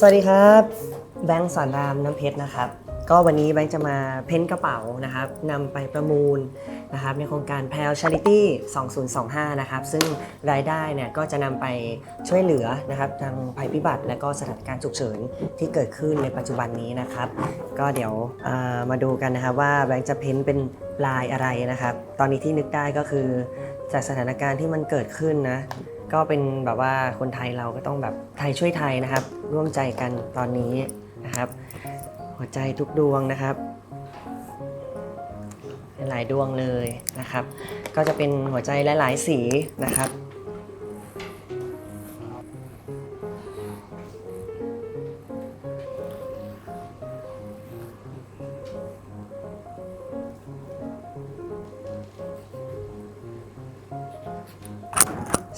สวัสดีครับแบงค์สอนรามน้ำเพชรนะครับ ก็วันนี้แบงค์จะมาเพ้นกระเป๋านะครับนำไปประมูลนะครับในโครงการ p a l Charity 2025 นะครับ ซึ่งรายได้เนี่ยก็จะนำไปช่วยเหลือนะครับทางภัยพิบัติ และก็สถานการณ์ฉุกเฉินที่เกิดขึ้นในปัจจุบันนี้นะครับ ก็เดี๋ยวมาดูกันนะครับว่าแบงค์จะเพ้นเป็นลายอะไรนะครับ ตอนนี้ที่นึกได้ก็คือจากสถานการณ์ที่มันเกิดขึ้นนะ ก็เป็นแบบว่าคนไทยเราก็ต้องแบบไทยช่วยไทยนะครับ ร่วมใจกันตอนนี้นะครับ หัวใจทุกดวงนะครับ หลายดวงเลยนะครับ ก็จะเป็นหัวใจหลาย ๆ สีนะครับ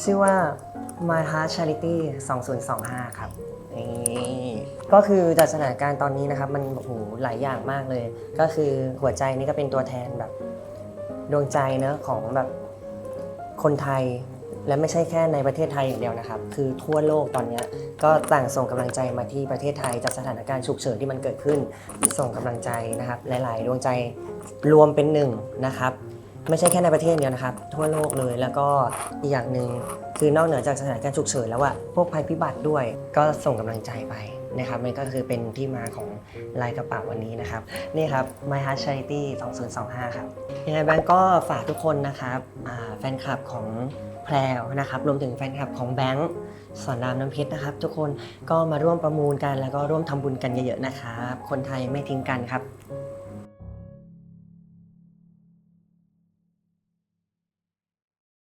ชื่อว่า My Heart Charity 2025 ครับนี่ก็คือจากสถานการณ์ตอนนี้นะครับ มันโอ้โหหลายอย่างมากเลย ก็คือหัวใจนี่ก็เป็นตัวแทนแบบดวงใจเนอะของแบบคนไทยและไม่ใช่แค่ในประเทศไทยอย่างเดียวนะครับ คือทั่วโลกตอนนี้ก็ต่างส่งกำลังใจมาที่ประเทศไทยจากสถานการณ์ฉุกเฉินที่มันเกิดขึ้น ส่งกำลังใจนะครับ หลาย ๆ ดวงใจรวมเป็นหนึ่งนะครับ ไม่ใช่แค่ในประเทศเดียวนะครับ ทั่วโลกเลยแล้วก็อีกอย่างหนึ่งคือนอกเหนือจากสถานการณ์ฉุกเฉินแล้วอะพวกภัยพิบัติด้วยก็ส่งกำลังใจไปนะครับมันก็คือเป็นที่มาของลายกระเป๋าวันนี้นะครับ นี่ครับ My Heart Charity 2025 ครับยังไงแบงก์ก็ฝากทุกคนนะครับแฟนคลับของแพรวนะครับรวมถึงแฟนคลับของแบงค์สอนรามน้ำเพชรนะครับ ทุกคนก็มาร่วมประมูลกันแล้วก็ร่วมทำบุญกันเยอะๆนะครับ คนไทยไม่ทิ้งกันครับ